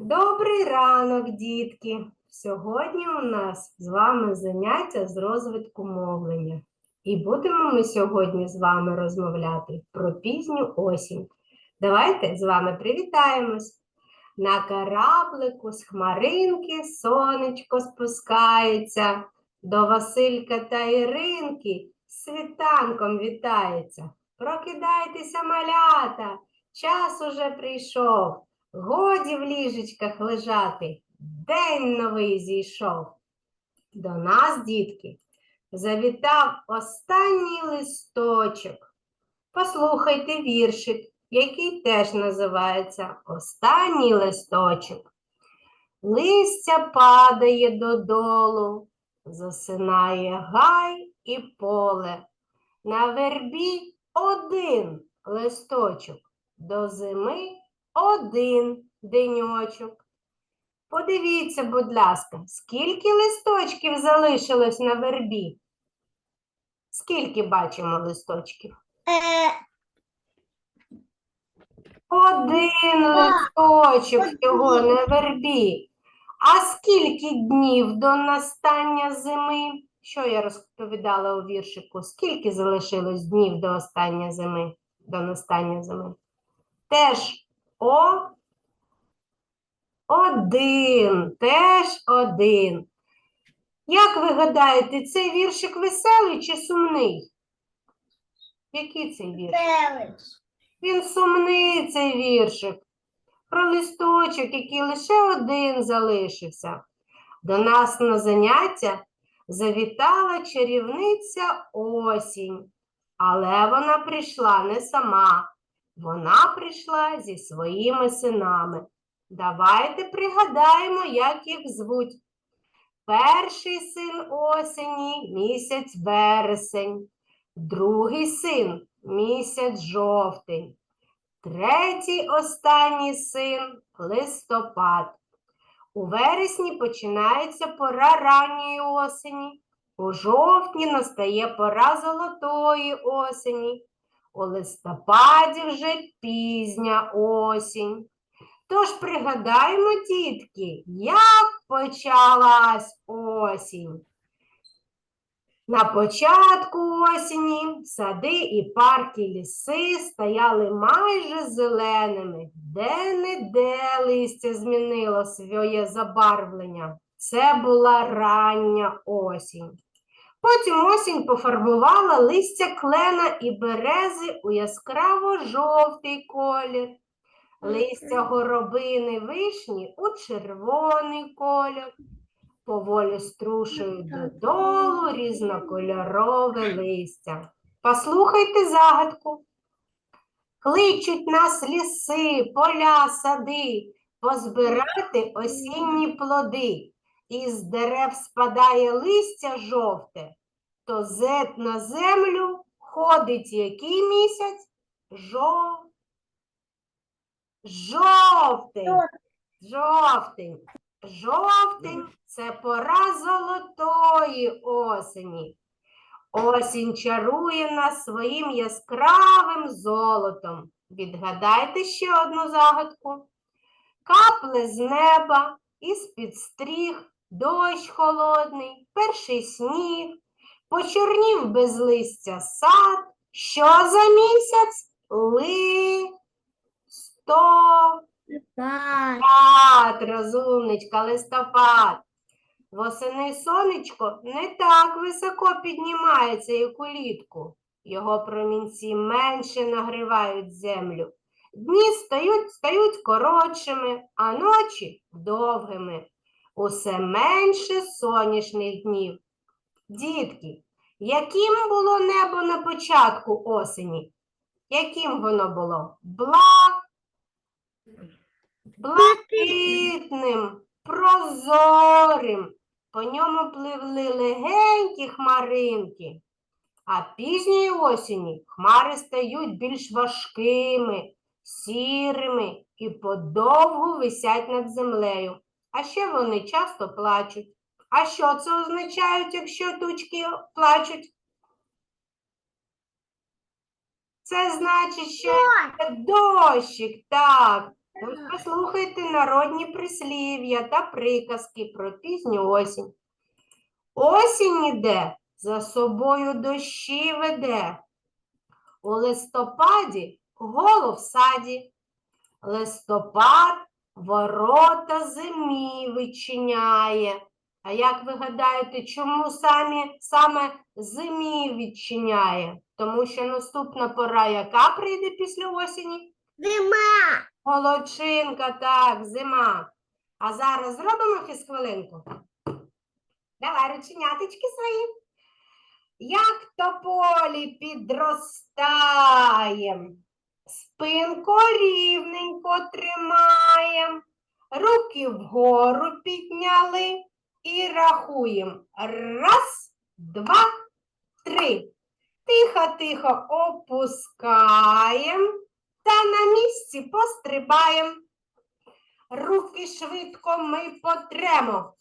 Добрий ранок, дітки! Сьогодні у нас з вами заняття з розвитку мовлення. І будемо ми сьогодні з вами розмовляти про пізню осінь. Давайте з вами привітаємось. На кораблику з хмаринки сонечко спускається, до Василька та Іринки світанком вітається. Прокидайтеся, малята, час уже прийшов. Годі в ліжечках лежати, день новий зійшов. До нас, дітки, завітав останній листочок. Послухайте віршик, який теж називається Останній листочок. Листя падає додолу, засинає гай і поле. На вербі один листочок, до зими один деньочок. Подивіться, будь ласка, скільки листочків залишилось на вербі? Скільки бачимо листочків? Е, Один листочок всього на вербі. А скільки днів до настання зими? Що я розповідала у віршику? Скільки залишилось днів до остання зими, до настання зими? Теж о один, теж один. Як ви гадаєте, цей віршик веселий чи сумний? Який цей вірш? Селич. Він сумний, цей віршик. Про листочок, який лише один залишився. До нас на заняття завітала чарівниця осінь. Але вона прийшла не сама. Вона прийшла зі своїми синами. Давайте пригадаємо, як їх звуть. Перший син осені місяць вересень, другий син місяць жовтень, третій останній син листопад. У вересні починається пора ранньої осені, у жовтні настає пора золотої осені, у листопаді вже пізня осінь. Тож пригадаємо, дітки, як почалась осінь. На початку осені сади і парки ліси стояли майже зеленими, де-не-де листя змінило своє забарвлення. Це була рання осінь. Потім осінь пофарбувала листя клена і берези у яскраво-жовтий колір, листя горобини вишні у червоний колір. Поволі струшують додолу різнокольорове листя. Послухайте загадку. Кличуть нас ліси, поля, сади, позбирати осінні плоди. Із дерев спадає листя жовте, то зет на землю ходить який місяць? Жо... Жовтень. Жовтень. Жовтень це пора золотої осені. Осінь чарує нас своїм яскравим золотом. Відгадайте ще одну загадку. Капли з неба, із-під стріх, дощ холодний, перший сніг, почорнів без листя сад. Що за місяць? Ли... Сто... Листопад, розумничка, листопад. Восени сонечко не так високо піднімається, як улітку. Його промінці менше нагрівають землю. Дні стають, стають коротшими, а ночі довгими. Усе менше сонячних днів. Дітки, яким було небо на початку осені? Яким воно було? Блак блакитним, прозорим. По ньому пливли легенькі хмаринки. А пізньої осені хмари стають більш важкими, сірими і подовгу висять над землею. А ще вони часто плачуть. А що це означають, якщо тучки плачуть? Це значить, що це дощик, так. Ось послухайте народні прислів'я та приказки про пізню осінь. Осінь іде, за собою дощі веде. У листопаді голов в саді. Листопад ворота зимі відчиняє. А як ви гадаєте, чому самі, саме зимі відчиняє? Тому що наступна пора, яка прийде після осені? Зима. Молодчинка, так, зима. А зараз зробимо фізхвилинку. Давай рученяточки свої. Як тополі підростаєм, спинку рівненько тримаєм, руки вгору підняли і рахуємо. Раз, два, три. Тихо-тихо опускаємо та на місці пострибаємо. Руки швидко ми потремо.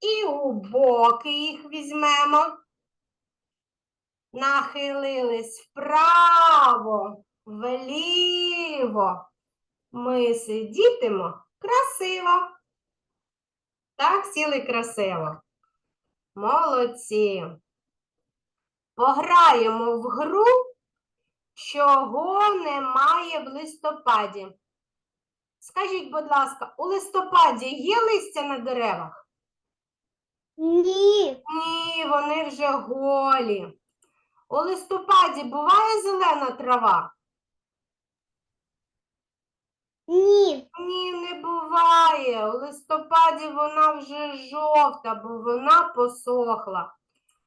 І у боки їх візьмемо. Нахилились вправо, вліво. Ми сидітимо красиво. Так, сіли красиво. Молодці. Пограємо в гру, чого немає в листопаді. Скажіть, будь ласка, у листопаді є листя на деревах? Ні. Ні, вони вже голі. У листопаді буває зелена трава? Ні. Ні, не буває. У листопаді вона вже жовта, бо вона посохла.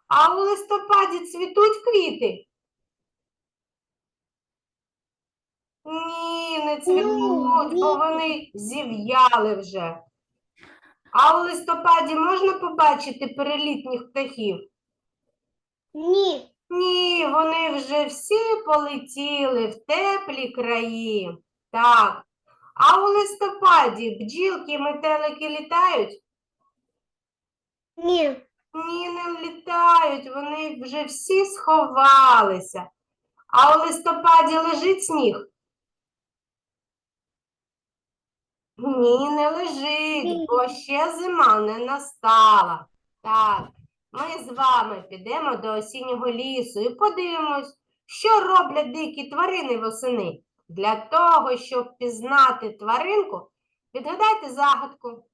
А у листопаді цвітуть квіти? Ні, не цвітуть, бо вони зів'яли вже. А у листопаді можна побачити перелітніх птахів? Ні. Ні, вони вже всі полетіли в теплі краї. Так. А у листопаді бджілки метелики літають? Ні. Ні, не літають, вони вже всі сховалися. А у листопаді лежить сніг? Ні, не лежить, бо ще зима не настала. Так, ми з вами підемо до осіннього лісу і подивимось, що роблять дикі тварини восени. Для того, щоб пізнати тваринку, відгадайте загадку.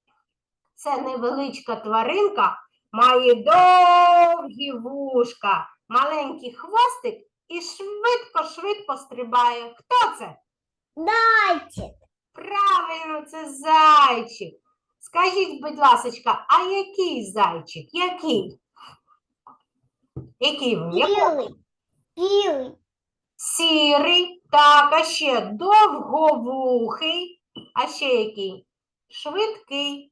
Це невеличка тваринка, має довгі вушка, маленький хвостик і швидко-швидко стрибає. Хто це? Дайте. Правильно, це зайчик. Скажіть, будь ласочка, а який зайчик? Який? Який він? Білий. Білий. Сірий, так, а ще довговухий, а ще який? Швидкий.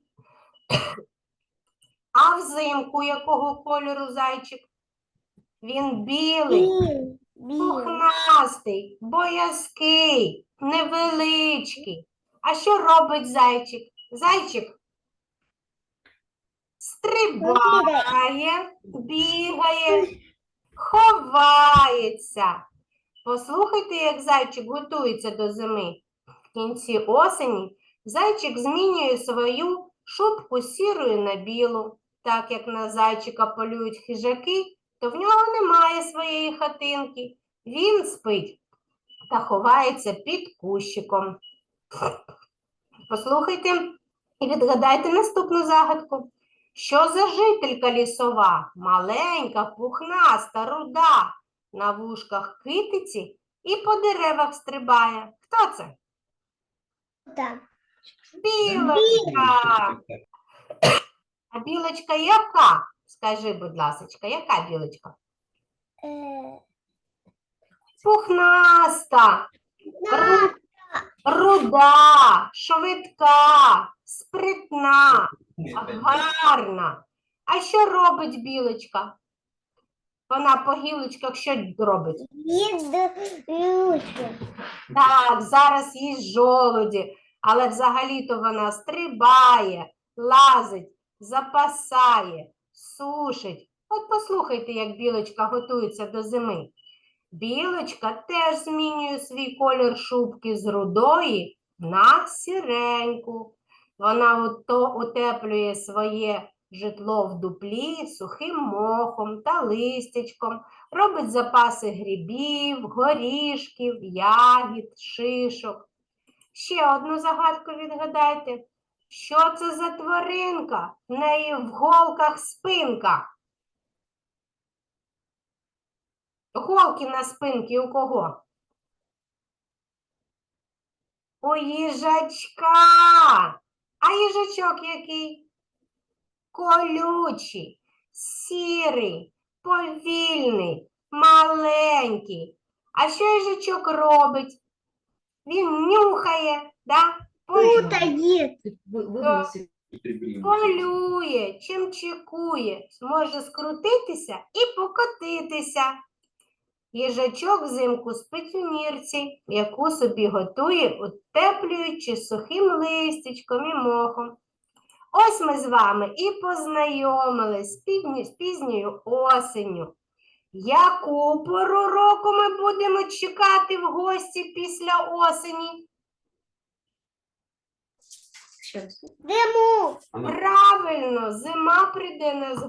А взимку якого кольору зайчик? Він білий, пухнастий, боязкий, невеличкий. А що робить зайчик? Зайчик стрибає, бігає, ховається. Послухайте, як зайчик готується до зими. В кінці осені зайчик змінює свою шубку з сірої на білу. Так як на зайчика полюють хижаки, то в нього немає своєї хатинки. Він спить та ховається під кущиком. Послухайте і відгадайте наступну загадку. Що за жителька лісова, маленька, пухнаста, руда, на вушках китиці і по деревах стрибає? Хто це? Так. Білочка. А білочка яка? Скажи, будь ласочка, яка білочка? Е, Пухнаста, ру- руда, швидка, спритна, гарна. А що робить білочка? Вона по гілочках що робить? Їдуть. Так, зараз їсть жолуді, але взагалі-то вона стрибає, лазить, запасає, сушить. От послухайте, як білочка готується до зими. Білочка теж змінює свій колір шубки з рудої на сіреньку. Вона утеплює своє житло в дуплі сухим мохом та листячком, робить запаси грибів, горішків, ягід, шишок. Ще одну загадку відгадайте. Що це за тваринка? В неї в голках спинка. Голки на спинці у кого? У їжачка. А їжачок який? Колючий, сірий, повільний, маленький. А що їжачок робить? Він нюхає, да? Полює. Путает. Полює, чимчикує, може скрутитися і покотитися. Їжачок взимку спить у нірці, яку собі готує, утеплюючи сухим листячком і мохом. Ось ми з вами і познайомились з, пізньо- з пізньою осенню. Яку пору року ми будемо чекати в гості після осені? Дыму. Правильно, зима прийде нас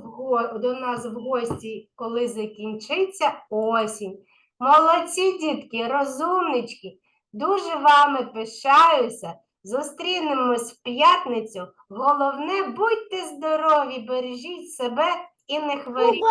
до нас в гості, коли закінчиться осінь. Молодці, дітки, розумнички. Дуже вами пишаюся. Зустрінемось в п'ятницю. Головне, будьте здорові, бережіть себе і не хворійте.